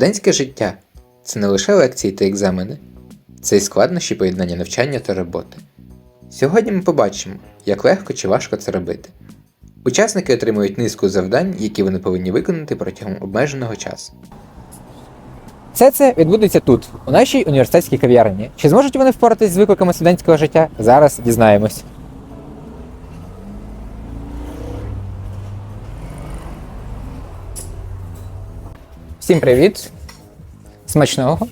Студентське життя це не лише лекції та екзамени, це й складнощі поєднання навчання та роботи. Сьогодні ми побачимо, як легко чи важко це робити. Учасники отримують низку завдань, які вони повинні виконати протягом обмеженого часу. Все це відбудеться тут, у нашій університетській кав'ярні. Чи зможуть вони впоратись з викликами студентського життя? Зараз дізнаємось. Всім привіт! Смачного!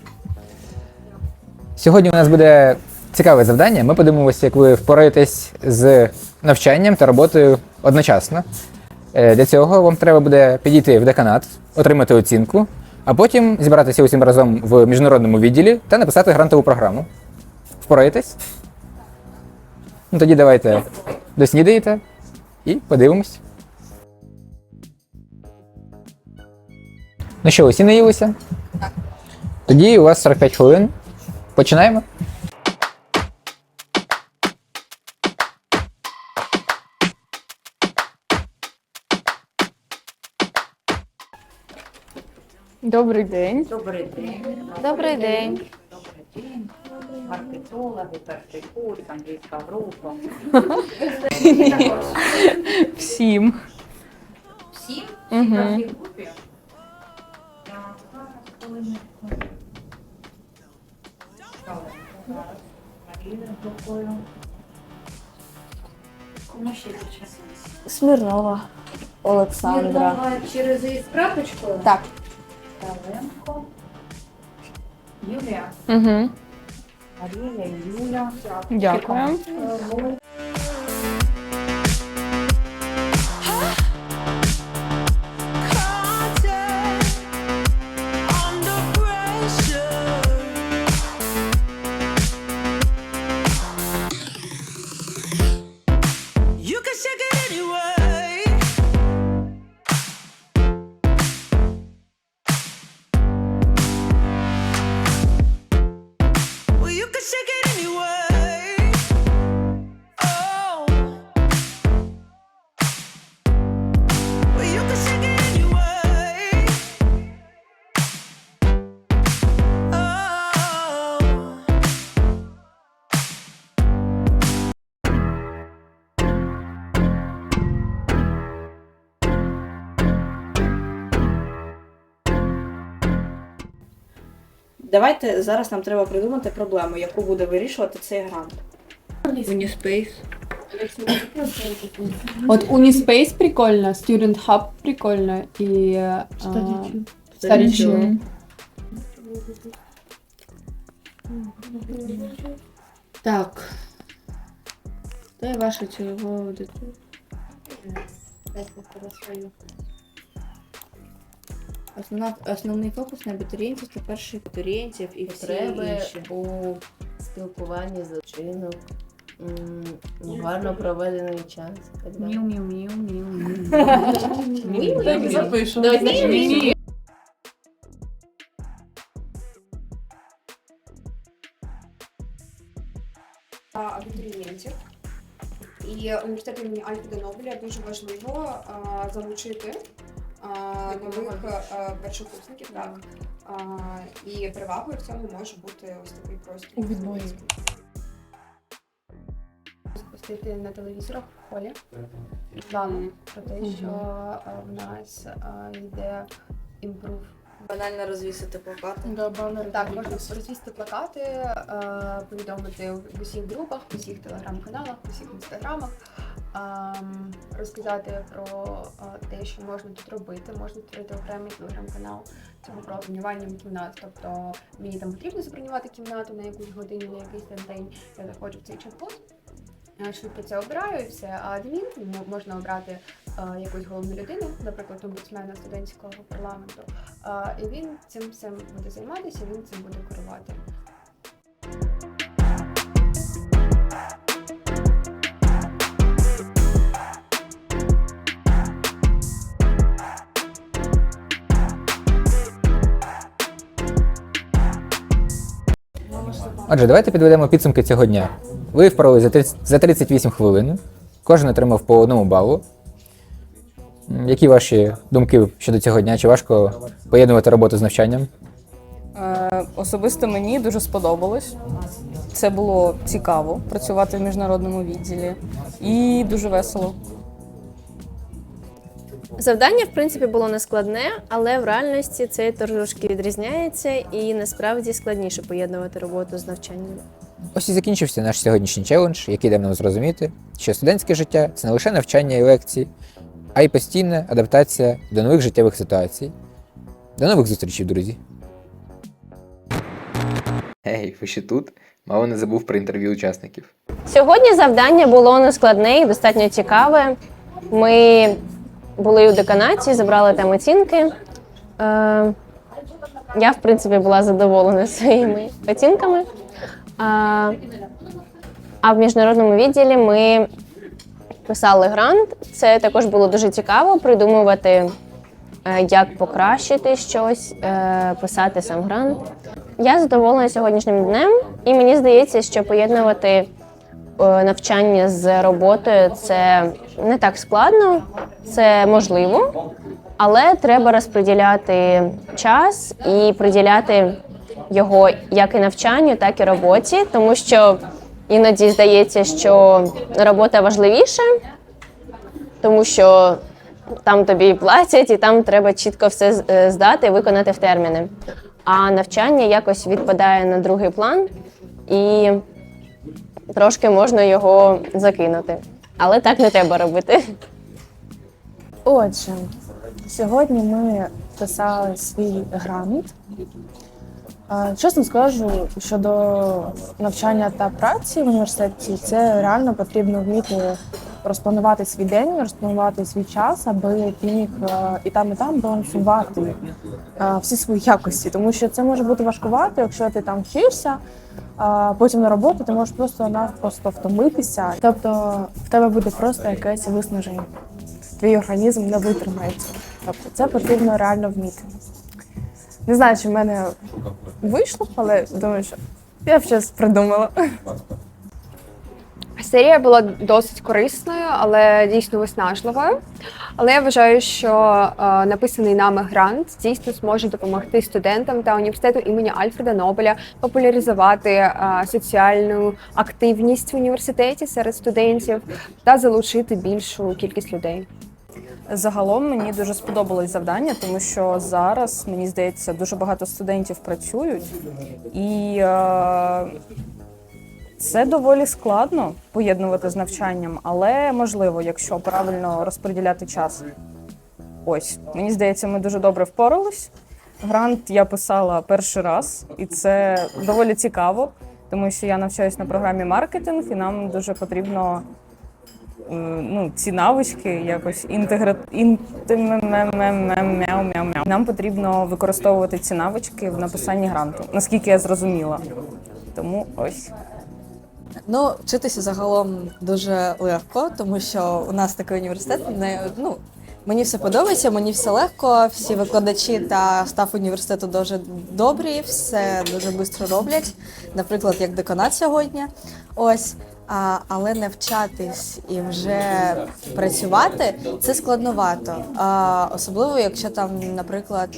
Сьогодні у нас буде цікаве завдання. Ми подивимося, як ви впораєтесь з навчанням та роботою одночасно. Е, Для цього вам треба буде підійти в деканат, отримати оцінку, а потім зібратися усім разом в міжнародному відділі та написати грантову програму. Впораєтесь? Ну тоді давайте доснідаєте і подивимось. Ну що, усі наїлися? Так. Тоді у вас 45 хвилин. Починаємо. Добрий день. Добрий день. Добрий день. Добрий день. Маркетологи, перший курс, англійська група. Всім. Всі? Мгм. В Марія. Кому ще час? Смірнова Олександра. Смірнова через її з крапочкою? Так. Таленко. Юлія. Угу. Марія, Юля. Дякую. Е, Давайте зараз нам треба придумати проблему, яку буде вирішувати цей грант. Unispace. Вот Unispace прикольно, Student Hub прикольно и а, Старичью. Так. Де ваша цільова аудиторія? Основна, основний фокус на абітурієнтів та перших абітурієнтів і всі потреби інші. у спілкуванні з учинок, м, гарно проведений час. і Так далі. Так запишу. абітурієнтів. І університет імені Альфреда Нобеля дуже важливо а, залучити нових першокурсників. Так. І перевагою в цьому може бути ось такий простір. У відбої. Спустити на телевізорах в холі планом про те, що е, в нас е, йде імпрув. Банально розвісити плакати. Да, баннери. Так, можна розвісти плакати, е, повідомити в усіх групах, в усіх телеграм-каналах, в усіх інстаграмах, розказати про е, те, що можна тут робити. Можна створити окремий телеграм-канал цього про бронювання кімнат. Тобто мені там потрібно забронювати кімнату на якусь годину, на якийсь там день. Я заходжу в цей чат-бот. е, Швидко це обираю і все. А адмін можна обрати е, якусь головну людину, наприклад, омбудсмена студентського парламенту. І він цим всім буде займатися, він цим буде керувати. Отже, давайте підведемо підсумки цього дня. Ви впорали за 30 за 38 хвилин. Кожен отримав по одному балу. Які ваші думки щодо цього дня? Чи важко поєднувати роботу з навчанням? Е, Особисто мені дуже сподобалось. Це було цікаво працювати в міжнародному відділі і дуже весело. Завдання, в принципі, було не складне, але в реальності це трошки відрізняється і насправді складніше поєднувати роботу з навчанням. Ось і закінчився наш сьогоднішній челендж, який дав нам зрозуміти, що студентське життя це не лише навчання і лекції, а й постійна адаптація до нових життєвих ситуацій. До нових зустрічей, друзі! Гей, ви ще тут? Мало не забув про інтерв'ю учасників. Сьогодні завдання було не складне і достатньо цікаве. Ми були у деканаті, забрали там оцінки. Е, я, в принципі, була задоволена своїми оцінками. А, а в міжнародному відділі ми писали грант. Це також було дуже цікаво придумувати, е, як покращити щось, е, писати сам грант. Я задоволена сьогоднішнім днем, і мені здається, що поєднувати навчання з роботою це не так складно, це можливо, але треба розподіляти час і приділяти його як і навчанню, так і роботі, тому що іноді здається, що робота важливіша, тому що там тобі платять, і там треба чітко все е, здати і виконати в терміни. А навчання якось відпадає на другий план, і трошки можна його закинути. Але так не треба робити. Отже, сьогодні ми писали свій грант. Чесно скажу, щодо навчання та праці в університеті, це реально потрібно вміти розпланувати свій день, розпланувати свій час, аби ти міг і там, і там балансувати всі свої якості. Тому що це може бути важкувато, якщо ти там вчишся, потім на роботу ти можеш просто напросто втомитися. Тобто в тебе буде просто якесь виснаження твій організм не витримається. Тобто це потрібно реально вміти. Не знаю, чи в мене вийшло, але думаю, що я б щось придумала. Серія була досить корисною, але дійсно виснажливою. Але я вважаю, що е, написаний нами грант дійсно зможе допомогти студентам та університету імені Альфреда Нобеля популяризувати е, соціальну активність в університеті серед студентів та залучити більшу кількість людей. Загалом мені дуже сподобалось завдання, тому що зараз мені здається дуже багато студентів працюють, і е, це доволі складно поєднувати з навчанням, але можливо, якщо правильно розподіляти час. Ось мені здається, ми дуже добре впорались. Грант я писала перший раз, і це доволі цікаво, тому що я навчаюсь на програмі маркетинг, і нам дуже потрібно ну, ці навички якось інтегра... Нам потрібно використовувати ці навички в написанні гранту, наскільки я зрозуміла. Тому ось. Ну, вчитися загалом дуже легко, тому що у нас такий університет. Не, ну, мені все подобається, мені все легко. Всі викладачі та стаф університету дуже добрі, все дуже швидко роблять. Наприклад, як деканат сьогодні. Ось. А, але навчатись і вже працювати це складновато. А, особливо, якщо там, наприклад,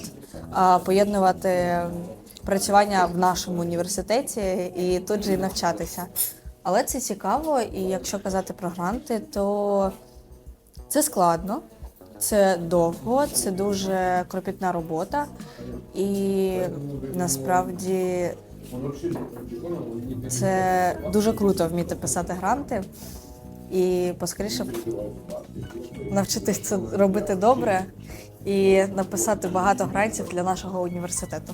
а, поєднувати працювання в нашому університеті і тут же і навчатися. Але це цікаво, і якщо казати про гранти, то це складно, це довго, це дуже кропітна робота. І насправді це дуже круто вміти писати гранти і поскоріше навчитись це робити добре і написати багато грантів для нашого університету.